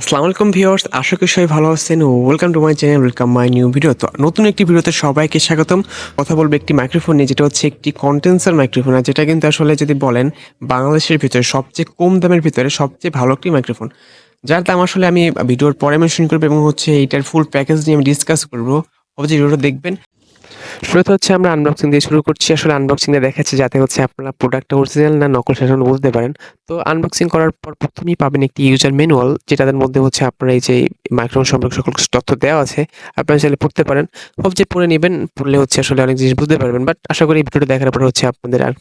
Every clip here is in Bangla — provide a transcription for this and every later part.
আসসালামু আলাইকুম ভিউয়ার্স, আশা করি সবাই ভালো আছেন welcome to my channel welcome my new video তো নতুন একটি ভিডিওতে সবাইকে স্বাগতম। কথা বলব একটি মাইক্রোফোন নিয়ে, যেটা হচ্ছে একটি কন্টেন্সার মাইক্রোফোন আর যেটা কিন্তু আসলে যদি বলেন, বাংলাদেশের ভিতরে সবচেয়ে কম দামের ভিতরে সবচেয়ে ভালো একটি মাইক্রোফোন যার দাম আসলে আমি ভিডিওর পরে মেনশন করব এবং হচ্ছে এইটার ফুল প্যাকেজ নিয়ে আমি ডিসকাস করব। অবশ্যই ভিডিওটা দেখবেন। শুরুতে হচ্ছে আমরা আনবক্সিং দিয়ে শুরু করছি। আসলে আনবক্সিং দিয়ে দেখাচ্ছে যাতে হচ্ছে আপনারা প্রোডাক্টটা অরিজিনাল না নকল সেটা বুঝতে পারেন। তো আনবক্সিং করার পর প্রথমেই পাবেন একটি ইউজার ম্যানুয়াল যেটার মধ্যে হচ্ছে আপনার এই যে মাইক্রোফোন সম্পর্কে সকল তথ্য দেওয়া আছে, আপনারা চাইলে পড়তে পারেন। সব যে পড়ে নেবেন, পড়লে হচ্ছে আসলে অনেক জিনিস বুঝতে পারবেন। বাট আশা করি ভিডিওটা দেখার পর হচ্ছে আপনাদের আর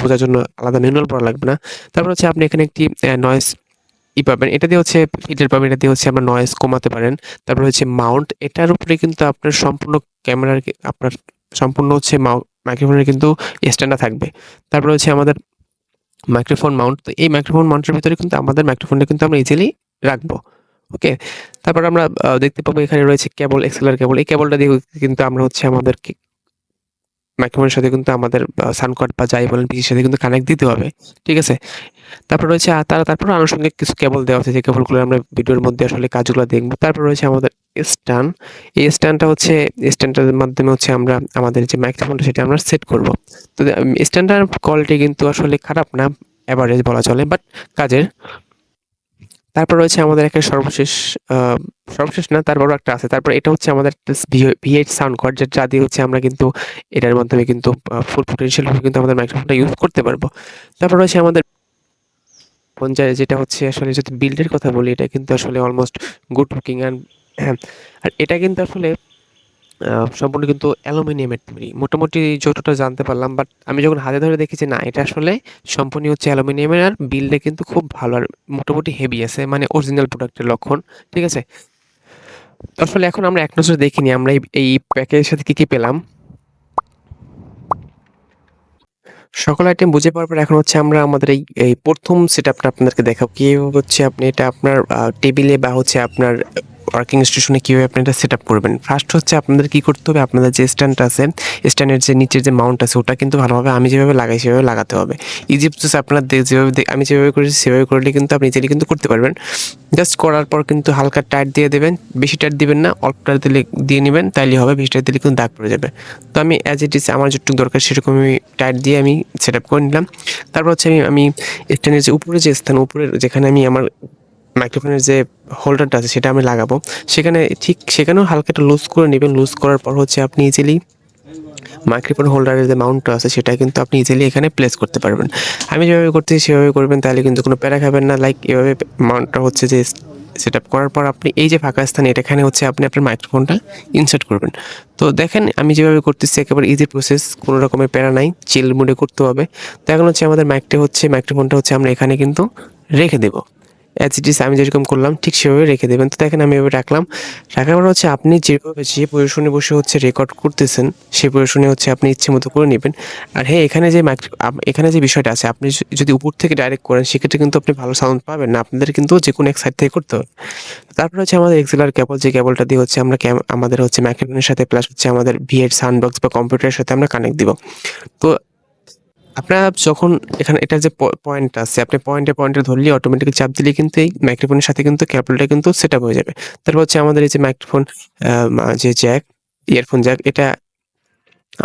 বোঝার জন্য আলাদা ম্যানুয়াল পড়া লাগবে না। তারপর হচ্ছে আপনি এখানে একটি নয়েস ই পাবেন। এটা দিয়ে হচ্ছে ফিল্টার পাবেন, এটা দিয়ে হচ্ছে আপনার নয়েজ কমাতে পারেন। তারপর হচ্ছে মাউন্ট এটার উপরে কিন্তু আপনার সম্পূর্ণ ক্যামেরার আপনার সম্পূর্ণ হচ্ছে মাইক্রোফোনের কিন্তু স্ট্যান্ডার থাকবে। তারপর হচ্ছে আমাদের মাইক্রোফোন মাউন্ট তো এই মাইক্রোফোন মাউন্টের ভিতরে কিন্তু আমাদের মাইক্রোফোনটা কিন্তু আমরা ইজিলি রাখব ওকে তারপর আমরা দেখতে পাবো এখানে রয়েছে কেবল এক্সেলার কেবল এই কেবলটা দিয়ে কিন্তু আমরা হচ্ছে আমাদের মাইক্রোফোনের সাথে কিন্তু আমাদের কার্ড বা যাই বলেন পিসির সাথে কিন্তু কানেক্ট দিতে হবে, ঠিক আছে? তারপর রয়েছে তারা তারপর আনুষঙ্গিক কিছু কেবল দেওয়া আছে যে কেবলগুলো আমরা ভিডিওর মধ্যে আসলে কাজগুলো দেখব। তারপর রয়েছে আমাদের স্ট্যান্ড এই স্ট্যান্ডটা হচ্ছে স্ট্যান্ডটার মাধ্যমে হচ্ছে আমরা আমাদের যে মাইক্রোফোনটা সেটা আমরা সেট করব। তো স্ট্যান্ডার কোয়ালিটি কিন্তু আসলে খারাপ না অ্যাভারেজ বলা চলে বাট কাজের। তারপর রয়েছে আমাদের একটা সর্বশেষ সর্বশেষ না তারপরও একটা আছে। তারপর এটা হচ্ছে আমাদের ভিএইচ সাউন্ড কার্ড যা দিয়ে হচ্ছে আমরা কিন্তু এটার মাধ্যমে কিন্তু ফুল পোটেনশিয়াল কিন্তু আমাদের মাইক্রোফোনটা ইউজ করতে পারব। তারপর রয়েছে আমাদের পঞ্চায়েত, যেটা হচ্ছে আসলে যদি বিল্ডের কথা বলি, এটা কিন্তু আসলে অলমোস্ট গুড লুকিং অ্যান্ড হ্যাঁ আর এটা কিন্তু আসলে সম্পূর্ণ কিন্তু অ্যালুমিনিয়ামের তৈরি। মোটামুটি যতটা জানতে পারলাম বাট আমি যখন হাতে ধরে দেখেছি, না, এটা আসলে সম্পূর্ণ হচ্ছে অ্যালুমিনিয়ামের আর বিল্ডে কিন্তু খুব ভালো আর মোটামুটি হেভি আছে মানে অরিজিনাল প্রোডাক্টের লক্ষণ, ঠিক আছে? আসলে এখন আমরা এক নজরে দেখিনি, আমরা এই- এই প্যাকেজের সাথে কী কী পেলাম। সকল আইটেম বুঝে পাওয়ার পর এখন হচ্ছে আমরা আমাদের এই এই প্রথম সেট আপটা আপনাদেরকে দেখাবো। কীভাবে হচ্ছে আপনি এটা আপনার টেবিলে বা হচ্ছে আপনার ওয়ার্কিং স্টেশনে কীভাবে আপনি এটা সেট করবেন? ফার্স্ট হচ্ছে আপনাদের কী করতে হবে? আপনাদের যে স্ট্যান্ড আছে স্ট্যান্ডের যে নিচের যে মাউন্ট আছে, ওটা কিন্তু ভালোভাবে আমি যেভাবে লাগাই, সেভাবে লাগাতে হবে। ইজি প্রসেস আপনার যেভাবে আমি যেভাবে করেছি, সেভাবে করলে কিন্তু আপনি নিজেরই কিন্তু করতে পারবেন। জাস্ট করার পর কিন্তু হালকা টাইট দিয়ে দেবেন। বেশি টাইট দিবেন না, অল্প টাইট দিলে দিয়ে নেবেন তাইলে হবে, বেশি টাইট দিলে কিন্তু দাগ পড়ে যাবে। তো আমি অ্যাজ ইট ইজ আমার যেটুকু দরকার, সেরকম আমি টাইট দিয়ে আমি সেট আপ করে নিলাম। তারপর হচ্ছে আমি আমি স্ট্যান্ডের যে উপরে যে স্থান, উপরের যেখানে আমি আমার মাইক্রোফোনের যে হোল্ডারটা আছে সেটা আমি লাগাবো। সেখানে ঠিক সেখানেও হালকা একটু লুজ করে নেবেন। লুজ করার পর হচ্ছে আপনি ইজিলি মাইক্রোফোন হোল্ডারের যে মাউন্টটা আছে সেটা কিন্তু আপনি ইজিলি এখানে প্লেস করতে পারবেন। আমি যেভাবে করতেছি সেভাবে করবেন, তাহলে কিন্তু কোনো প্যারা খাবেন না। লাইক এভাবে মাউন্টটা হচ্ছে যে সেট আপ করার পর আপনি এই যে ফাঁকা স্থান এটাখানে হচ্ছে আপনি আপনার মাইক্রোফোনটা ইনসার্ট করবেন। তো দেখেন আমি যেভাবে করতেছি, একেবারে ইজি প্রসেস কোনো রকমের প্যারা নাই চিল মুডে করতে হবে। তো এখন হচ্ছে আমাদের মাইকটা হচ্ছে, মাইক্রোফোনটা হচ্ছে আমরা এখানে কিন্তু রেখে দেবো। ইস আমি যেরকম করলাম, ঠিক সেভাবে রেখে দেবেন। তো দেখেন আমি এভাবে রাখলাম। রাখার পর হচ্ছে আপনি যেভাবে যে পজিশনে বসে হচ্ছে রেকর্ড করতেছেন, সেই পজিশনে হচ্ছে আপনি ইচ্ছে মতো করে নেবেন। আর হ্যাঁ এখানে যে মাইক্রো এখানে যে বিষয়টা আছে, আপনি যদি উপর থেকে ডাইরেক্ট করেন, সেক্ষেত্রে কিন্তু আপনি ভালো সাউন্ড পাবেন না। আপনাদের কিন্তু যে কোনো এক সাইড থেকে করতে হবে। তারপরে হচ্ছে আমাদের এক্সেলার কেবল যে কেবলটা দিয়ে হচ্ছে আমরা আমাদের হচ্ছে মাইক্রোফোনের সাথে প্লাস হচ্ছে আমাদের ভিএড সাউন্ড বক্স বা কম্পিউটারের সাথে আমরা কানেক্ট দিব। তো আপনার যখন এখানে এটা যে পয়েন্ট আছে, আপনি পয়েন্টে পয়েন্টে ধরলে অটোমেটিক চাপ দিলে কিন্তু এই মাইক্রোফোনের সাথে কিন্তু কেবলটা কিন্তু সেট আপ হয়ে যাবে। তারপর হচ্ছে আমাদের এই যে মাইক্রোফোন যে জ্যাক ইয়ারফোন জ্যাক এটা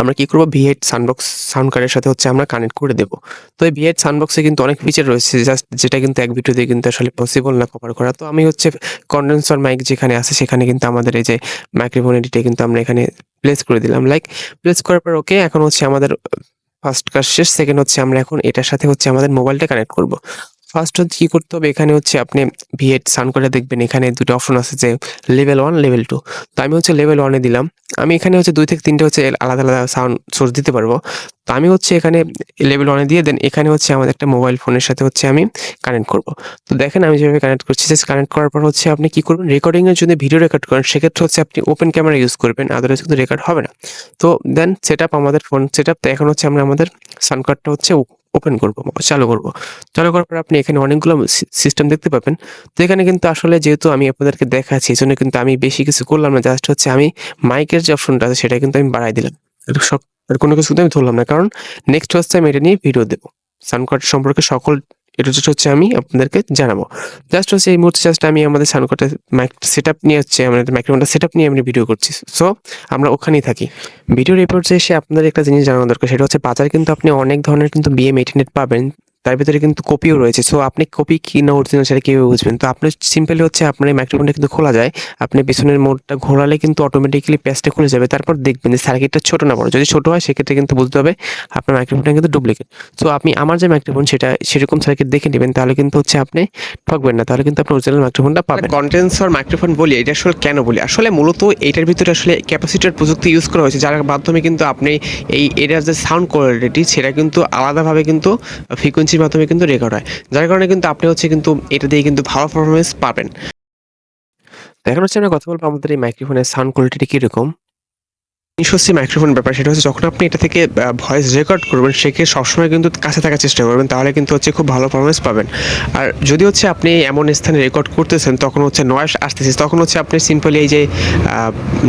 আমরা কি করব? ভিএড সাউন্ডবক্স সাউন্ড কার্ডের সাথে হচ্ছে আমরা কানেক্ট করে দেবো। তো এই ভিএড সাউন্ডবক্সে কিন্তু অনেক ফিচার রয়েছে জাস্ট যেটা কিন্তু এক ভিডিও দিয়ে কিন্তু আসলে পসিবল না কভার করা। তো আমি হচ্ছে কন্ডেন্সার মাইক যেখানে আছে, সেখানে কিন্তু আমাদের এই যে মাইক্রোফোন এডিটে কিন্তু আমরা এখানে প্লেস করে দিলাম। লাইক প্লেস করার পর ওকে এখন হচ্ছে আমাদের ফার্স্ট কাজ শেষ সেকেন্ড হচ্ছে আমরা এখন এটার সাথে হচ্ছে আমাদের মোবাইলটা কানেক্ট করব। ফার্স্ট হচ্ছে কী করতে হবে? এখানে হচ্ছে আপনি ভিএড সাউন্ড করে দেখবেন। এখানে দুটো অপশন আছে যে লেভেল ওয়ান লেভেল টু তো আমি হচ্ছে লেভেল ওয়ানে দিলাম। আমি এখানে হচ্ছে দুই থেকে তিনটে হচ্ছে আলাদা আলাদা সাউন্ড সোর্স দিতে পারব। তো আমি হচ্ছে এখানে লেভেল ওয়ানে দিয়ে দেন এখানে হচ্ছে আমাদের একটা মোবাইল ফোনের সাথে হচ্ছে আমি কানেক্ট করব। তো দেখেন আমি যেভাবে কানেক্ট করছি জাস্ট কানেক্ট করার পর হচ্ছে আপনি কী করবেন? রেকর্ডিংয়ের জন্য ভিডিও রেকর্ড করেন। সেক্ষেত্রে হচ্ছে আপনি ওপেন ক্যামেরা ইউজ করবেন। আদারওয়াইজ কিন্তু রেকর্ড হবে না। তো দেন সেট আমাদের ফোন সেট তো এখন হচ্ছে আমরা আমাদের সাউন্ড কার্ডটা হচ্ছে ওপেন করব চালু করব। চালু করার পর আপনি এখানে অনেকগুলো সিস্টেম দেখতে পাবেন। তো এখানে কিন্তু আসলে যেহেতু আমি আপনাদেরকে দেখাচ্ছি, এই জন্য কিন্তু আমি বেশি কিছু করলাম না জাস্ট হচ্ছে আমি মাইকের যে অপশনটা আছে, সেটা কিন্তু আমি বাড়াই দিলাম। সব কোনো কিছু আমি ধরলাম না, কারণ নেক্সট হচ্ছে আমি এটা নিয়ে ভিডিও দেবো। সানকার্ড কার্ড সম্পর্কে সকল এটা জাস্ট হচ্ছে আমি আপনাদেরকে জানাব। জাস্ট হচ্ছে এই মুহূর্তে জাস্ট আমি আমাদের সানকটে মাইক সেট আপ নিয়ে হচ্ছে আমাদের মাইক্রোফোনটা সেট আপ নিয়ে আমি ভিডিও করছি। সো আমরা ওখানেই থাকি। ভিডিও রিপোর্টে এসে আপনাদের একটা জিনিস জানানো দরকার, সেটা হচ্ছে বাজার কিন্তু আপনি অনেক ধরনের কিন্তু বিএম এইটিনেট পাবেন। তার ভিতরে কিন্তু কপিও রয়েছে। সো আপনি কপি কি না অরিজিনাল সেটা কীভাবে বুঝবেন? তো আপনি সিম্পলি হচ্ছে আপনার এই মাইক্রোফোনটা কিন্তু খোলা যায়। আপনি পিছনের মোডটা ঘোরালে কিন্তু অটোমেটিক্যালি প্যাচটা খুলে যাবে। তারপর দেখবেন যে সার্কিটটা ছোট না বড়। যদি ছোটো হয়, সেক্ষেত্রে কিন্তু বুঝতে হবে আপনার মাইক্রোফোনটা কিন্তু ডুপ্লিকেট সো আপনি আমার যে মাইক্রোফোন সেটা সেরকম সার্কিট দেখে নেবেন, তাহলে কিন্তু হচ্ছে আপনি ঠকবেন না। তাহলে কিন্তু আপনি অরিজিনাল মাইক্রোফোনটা পাবেন। কন্ডেন্সার মাইক্রোফোন বলি, এটা আসলে কেন বলি? আসলে মূলত এটার ভিতরে আসলে ক্যাপাসিটার প্রযুক্তি ইউজ করা হয়েছে, যার মাধ্যমে কিন্তু আপনি এই এটার যে সাউন্ড কোয়ালিটি সেটা কিন্তু আলাদাভাবে কিন্তু ফ্রিকোয়েন্সির মাধ্যমে কিন্তু রেকর্ড হয়। যার কারণে কিন্তু আপনি হচ্ছে কিন্তু এটা দিয়ে কিন্তু ভালো পারফরমেন্স পাবেন। এখন হচ্ছে আমরা কথা বলব আমাদের এই মাইক্রোফোনের সাউন্ড কোয়ালিটি কীরকম? হচ্ছে মাইক্রোফোন ব্যাপার সেটা হচ্ছে যখন আপনি এটা থেকে ভয়েস রেকর্ড করবেন সেকে সবসময় কিন্তু কাছে থাকার চেষ্টা করবেন তাহলে কিন্তু হচ্ছে খুব ভালো পারফরমেন্স পাবেন। আর যদি হচ্ছে আপনি এমন স্থানে রেকর্ড করতেছেন তখন হচ্ছে নয়েস আসতেছে তখন হচ্ছে আপনি সিম্পলি এই যে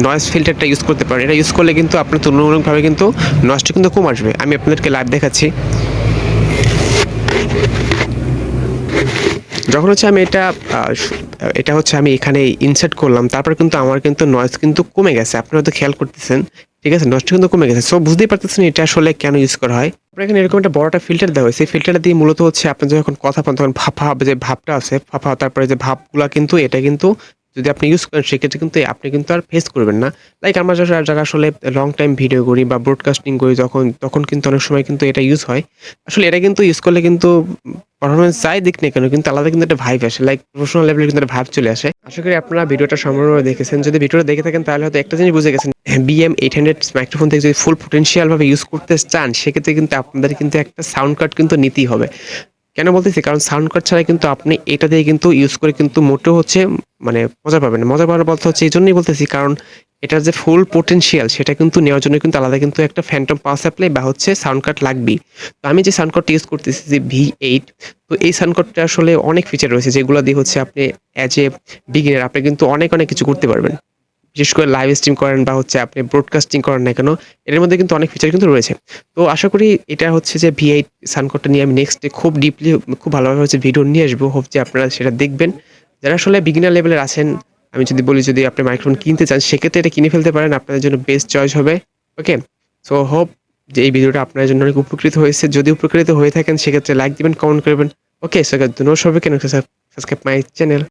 নয়েস ফিল্টারটা ইউজ করতে পারেন। এটা ইউজ করলে কিন্তু আপনার তুলনামূলকভাবে কিন্তু নয়েসটা কিন্তু কম আসবে। আমি আপনাদেরকে লাইভ দেখাচ্ছি। যখন হচ্ছে আমি এটা এটা হচ্ছে আমি এখানে ইনসার্ট করলাম, তারপর কিন্তু আমার কিন্তু নয়েজ কিন্তু কমে গেছে। আপনি হয়তো খেয়াল করতেছেন, ঠিক আছে? নষ্ট কিন্তু কমে গেছে। সো বুঝতেই পারতেছেন এটা আসলে কেন ইউজ করা হয়। আপনার এখানে এরকম একটা বড় একটা ফিল্টার দেওয়া হয়েছে। ফিল্টারটা দিয়ে মূলত হচ্ছে আপনি যখন কথা পান তখন ভাপা যে ভাবটা আছে ফাফা তারপরে যে ভাবগুলা কিন্তু, এটা কিন্তু যদি আপনি ইউজ করেন, সেক্ষেত্রে কিন্তু আপনি কিন্তু আর ফেস করবেন না। লাইক আমরা যারা আসলে লং টাইম ভিডিও করি বা ব্রডকাস্টিং করি যখন তখন কিন্তু অনেক সময় কিন্তু এটা ইউজ হয়। আসলে এটা কিন্তু ইউজ করলে কিন্তু পারফরমেন্স যাই দিক না কেন, কিন্তু আলাদা কিন্তু একটা ভাইব আসে। লাইক প্রফেশনাল লেভেলে কিন্তু ভাইব চলে আসে। আশা করি আপনারা ভিডিওটা সম্পূর্ণভাবে দেখেছেন। যদি ভিডিওটা দেখে থাকেন, তাহলে হয়তো একটা জিনিস বুঝে গেছেন। বিএম এইট হান্ড্রেড মাইক্রোফোন থেকে যদি ফুল পোটেন্সিয়াল ভাবে ইউজ করতে চান, সেক্ষেত্রে কিন্তু আপনাদের কিন্তু একটা সাউন্ড কার্ড কিন্তু নিতেই হবে। কেন বলতেছি? কারণ সাউন্ড কার্ড ছাড়া কিন্তু আপনি এটা দিয়ে কিন্তু ইউজ করে কিন্তু মোটেও হচ্ছে মানে মজা পাবেন মজা পাওয়ার বলতে হচ্ছে এই জন্যই বলতেছি, কারণ এটার যে ফুল পোটেনশিয়াল সেটা কিন্তু নেওয়ার জন্য কিন্তু আলাদা কিন্তু একটা ফ্যান্টম পাওয়ার সাপ্লাই বা হচ্ছে সাউন্ড কার্ড লাগবেই। তো আমি যে সাউন্ড কার্ডটা ইউজ করতেছি যে ভি এইট তো এই সাউন্ড কার্ডটা আসলে অনেক ফিচার রয়েছে যেগুলো দিয়ে হচ্ছে আপনি অ্যাজ এ বিগিনার আপনি কিন্তু অনেক অনেক কিছু করতে পারবেন। বিশেষ করে লাইভ স্ট্রিম করেন বা হচ্ছে আপনি ব্রডকাস্টিং করেন না কেন এর মধ্যে কিন্তু অনেক ফিচার কিন্তু রয়েছে। তো আশা করি এটা হচ্ছে যে ভি এইট সানকোডটা নিয়ে আমি নেক্সট ডে খুব ডিপলি খুব ভালোভাবে হচ্ছে ভিডিও নিয়ে আসব। হোপ যে আপনারা সেটা দেখবেন। যারা আসলে বিগিনার লেভেলের আছেন, আমি যদি বলি যদি আপনি মাইক্রোফোন কিনতে চান, সেক্ষেত্রে এটা কিনে ফেলতে পারেন। আপনাদের জন্য বেস্ট চয়েস হবে। ওকে সো হোপ যে এই ভিডিওটা আপনার জন্য অনেক উপকৃত হয়েছে। যদি উপকৃত হয়ে থাকেন, সেক্ষেত্রে লাইক দিবেন কমেন্ট করবেন। ওকে সো ধন্যবাদ সবাইকে। Subscribe my channel